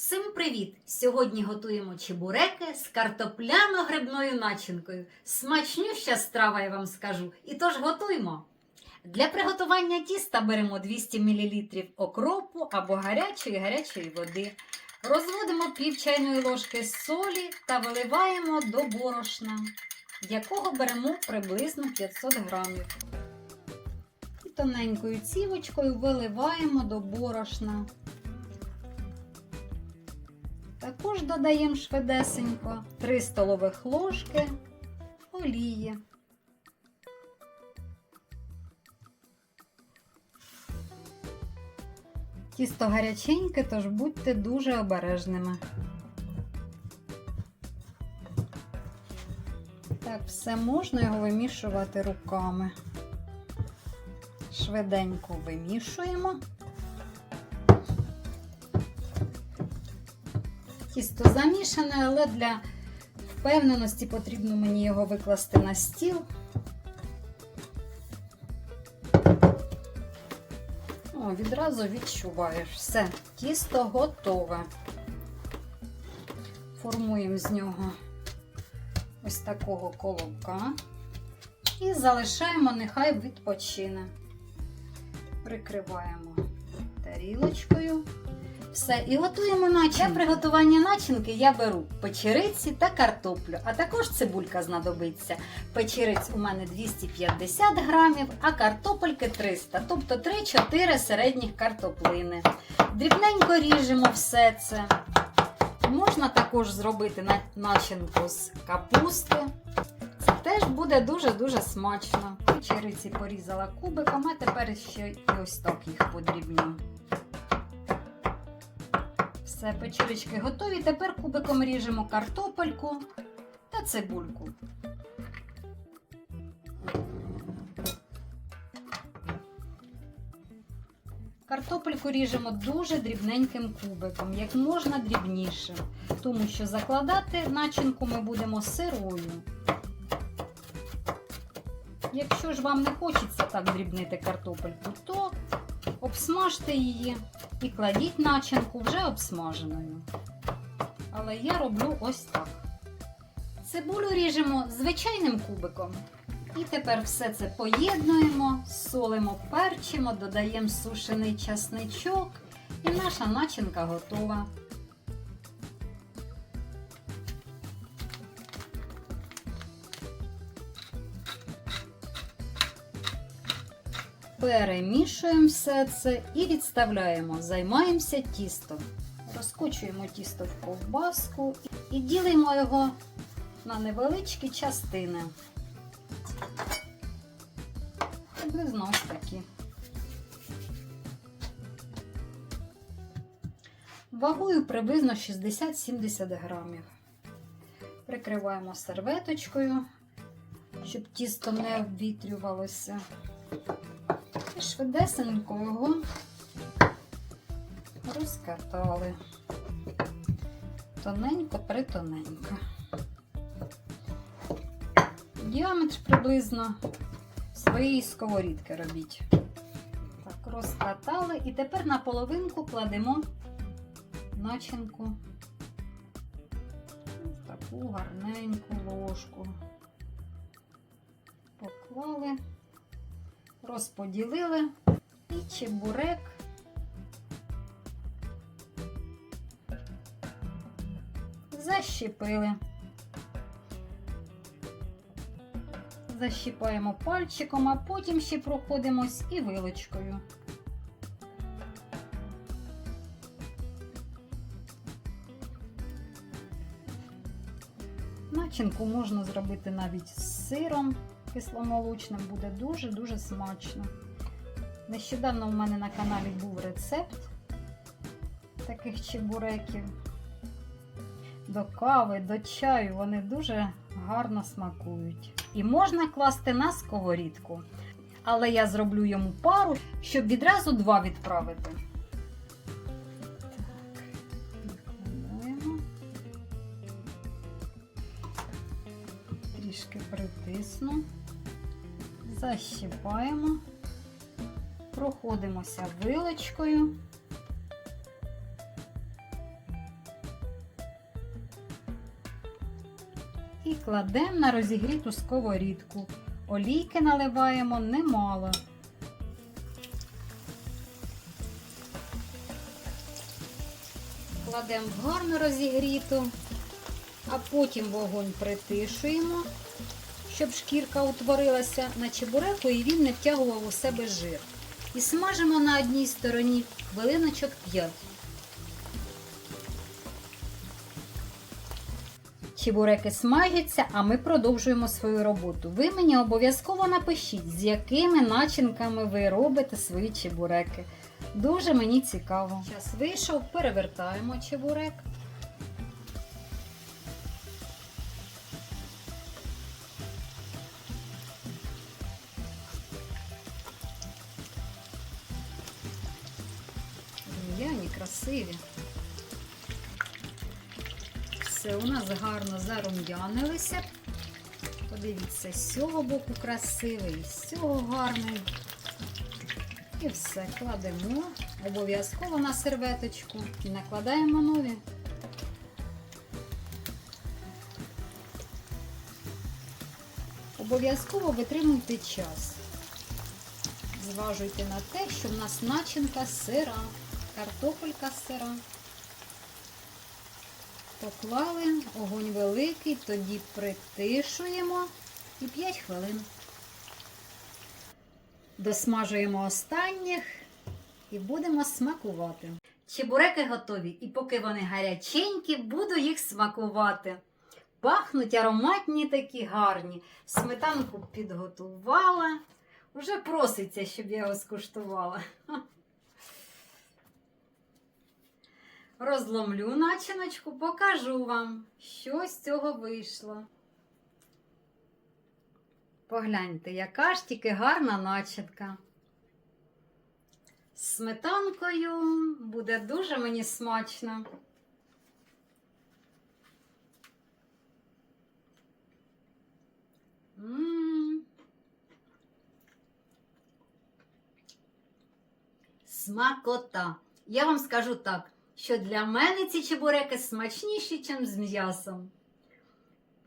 Всім привіт! Сьогодні готуємо чебуреки з картопляно-грибною начинкою. Смачнюща страва, я вам скажу. І тож готуємо. Для приготування тіста беремо 200 мл окропу або гарячої гарячої води. Розводимо пів чайної ложки солі та виливаємо до борошна, якого беремо приблизно 500 грамів. І тоненькою цівочкою виливаємо до борошна. Також додаємо швидесенько 3 столових ложки олії. Тісто гаряченьке, тож будьте дуже обережними. Так, все можна його вимішувати руками. Швиденько вимішуємо. Тісто замішане, але для впевненості потрібно мені його викласти на стіл. О, відразу відчуваєш. Все, тісто готове. Формуємо з нього ось такого колобка і залишаємо, нехай відпочине. Прикриваємо тарілочкою. Все, і готуємо начинку. Для приготування начинки я беру печериці та картоплю, а також цибулька знадобиться. Печериць у мене 250 грамів, а картопельки 300, тобто 3-4 середніх картоплини. Дрібненько ріжемо все це. Можна також зробити начинку з капусти. Це теж буде дуже-дуже смачно. Печериці порізала кубиком, а тепер ще і ось так їх подрібню. Все, печерички готові. Тепер кубиком ріжемо картопельку та цибульку. Картопельку ріжемо дуже дрібненьким кубиком, як можна дрібніше, тому що закладати начинку ми будемо сирою. Якщо ж вам не хочеться так дрібнити картопельку, то обсмажте її і кладіть начинку вже обсмаженою. Але я роблю ось так. Цибулю ріжемо звичайним кубиком. І тепер все це поєднуємо, солимо, перчимо, додаємо сушений часничок, і наша начинка готова. Перемішуємо все це і відставляємо. Займаємося тістом. Розкочуємо тісто в ковбаску і ділимо його на невеличкі частини. Приблизно ось такі. Вагою приблизно 60-70 грамів. Прикриваємо серветочкою, щоб тісто не обвітрювалося. Швидесенько його розкатали. Тоненько притоненько. Діаметр приблизно своєї сковорідки робіть. Так, розкатали і тепер на половинку кладемо начинку. Ось таку гарненьку ложку. Поклали розподілили і чебурек. Защепили. Защіпаємо пальчиком, а потім ще проходимось і вилочкою. Начинку можна зробити навіть з сиром кисломолочним, буде дуже-дуже смачно. Нещодавно у мене на каналі був рецепт таких чебуреків. До кави, до чаю вони дуже гарно смакують. І можна класти на сковорідку. Але я зроблю йому пару, щоб відразу два відправити. трішки притисну, защіпаємо, проходимося вилочкою. І кладемо на розігріту сковорідку. Олійки наливаємо немало. Кладемо в гарно розігріту а потім вогонь притишуємо, щоб шкірка утворилася на чебуреку і він не втягував у себе жир. І смажимо на одній стороні хвилиночок 5. Чебуреки смажаться, а ми продовжуємо свою роботу. Ви мені обов'язково напишіть, з якими начинками ви робите свої чебуреки. Дуже мені цікаво. Час вийшов, перевертаємо чебурек. Красиві. Все, у нас гарно зарум'янилися. Подивіться, з цього боку красивий, з цього гарний. І все, кладемо обов'язково на серветочку і накладаємо нові. Обов'язково витримуйте час. Зважуйте на те, що в нас начинка сира, картопелька сира. Поклали, огонь великий, тоді притишуємо і 5 хвилин. Досмажуємо останніх і будемо смакувати. Чебуреки готові, і поки вони гаряченькі, буду їх смакувати. Пахнуть ароматні такі гарні. Сметанку підготувала. Уже проситься, щоб я його скуштувала. Розломлю начиночку, покажу вам, що з цього вийшло. Погляньте, яка ж тільки гарна начинка. З сметанкою буде дуже мені смачно. М. Смакота. Я вам скажу так, що для мене ці чебуреки смачніші, ніж з м'ясом.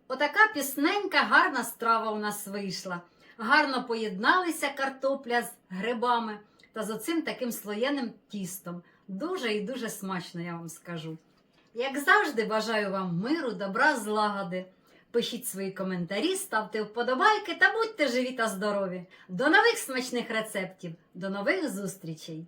Отака пісненька, гарна страва у нас вийшла. Гарно поєдналися картопля з грибами та з оцим таким слоєним тістом. Дуже і дуже смачно, я вам скажу. Як завжди, бажаю вам миру, добра, злагоди. Пишіть свої коментарі, ставте вподобайки та будьте живі та здорові. До нових смачних рецептів, до нових зустрічей!